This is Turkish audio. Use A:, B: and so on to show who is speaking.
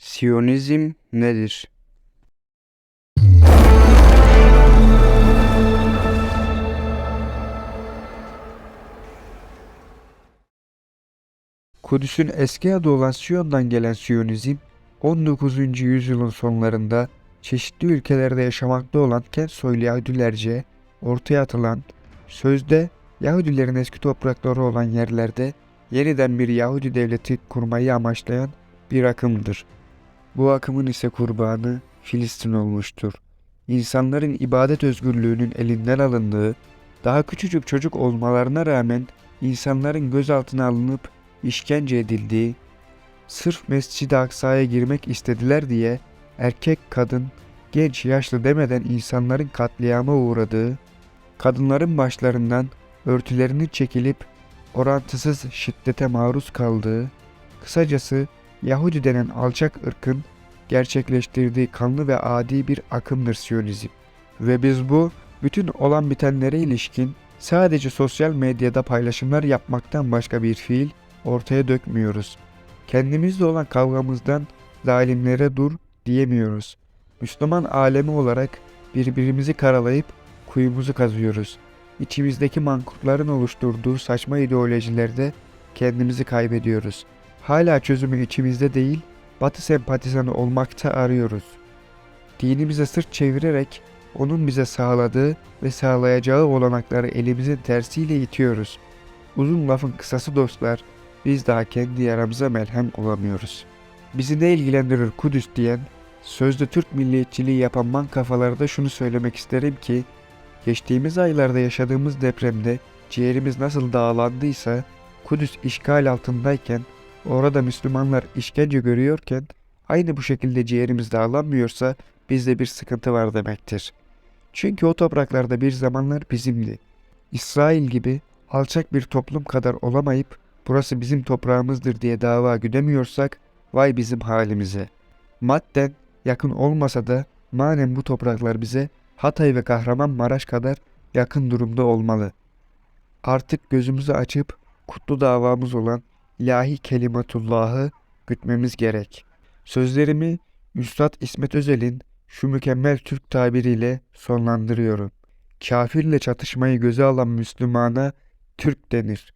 A: Siyonizm nedir? Kudüs'ün eski adı olan Siyon'dan gelen Siyonizm, 19. yüzyılın sonlarında çeşitli ülkelerde yaşamakta olan kent soylu Yahudilerce ortaya atılan, sözde Yahudilerin eski toprakları olan yerlerde yeniden bir Yahudi devleti kurmayı amaçlayan bir akımdır. Bu akımın ise kurbanı Filistin olmuştur. İnsanların ibadet özgürlüğünün elinden alındığı, daha küçücük çocuk olmalarına rağmen insanların gözaltına alınıp işkence edildiği, sırf Mescid-i Aksa'ya girmek istediler diye erkek, kadın, genç, yaşlı demeden insanların katliama uğradığı, kadınların başlarından örtülerinin çekilip orantısız şiddete maruz kaldığı, kısacası Yahudi denen alçak ırkın gerçekleştirdiği kanlı ve adi bir akımdır Siyonizm. Ve biz bu bütün olan bitenlere ilişkin sadece sosyal medyada paylaşımlar yapmaktan başka bir fiil ortaya dökmüyoruz. Kendimizle olan kavgamızdan zalimlere dur diyemiyoruz. Müslüman alemi olarak birbirimizi karalayıp kuyumuzu kazıyoruz. İçimizdeki mankurtların oluşturduğu saçma ideolojilerde kendimizi kaybediyoruz. Hala çözümü içimizde değil, Batı sempatizanı olmakta arıyoruz. Dinimize sırt çevirerek onun bize sağladığı ve sağlayacağı olanakları elimizin tersiyle itiyoruz. Uzun lafın kısası dostlar, biz daha kendi yaramıza melhem olamıyoruz. Bizi ne ilgilendirir Kudüs diyen, sözde Türk milliyetçiliği yapan man kafalarda şunu söylemek isterim ki, geçtiğimiz aylarda yaşadığımız depremde ciğerimiz nasıl dağlandıysa, Kudüs işgal altındayken, orada Müslümanlar işkence görüyorken, aynı bu şekilde ciğerimiz dağlanmıyorsa bizde bir sıkıntı var demektir. Çünkü o topraklarda bir zamanlar bizimdi. İsrail gibi alçak bir toplum kadar olamayıp burası bizim toprağımızdır diye dava güdemiyorsak vay bizim halimize. Madden yakın olmasa da manen bu topraklar bize Hatay ve Kahramanmaraş kadar yakın durumda olmalı. Artık gözümüzü açıp kutlu davamız olan ilahi kelimatullahı gütmemiz gerek. Sözlerimi Üstad İsmet Özel'in şu mükemmel Türk tabiriyle sonlandırıyorum. Kafirle çatışmayı göze alan Müslümana Türk denir.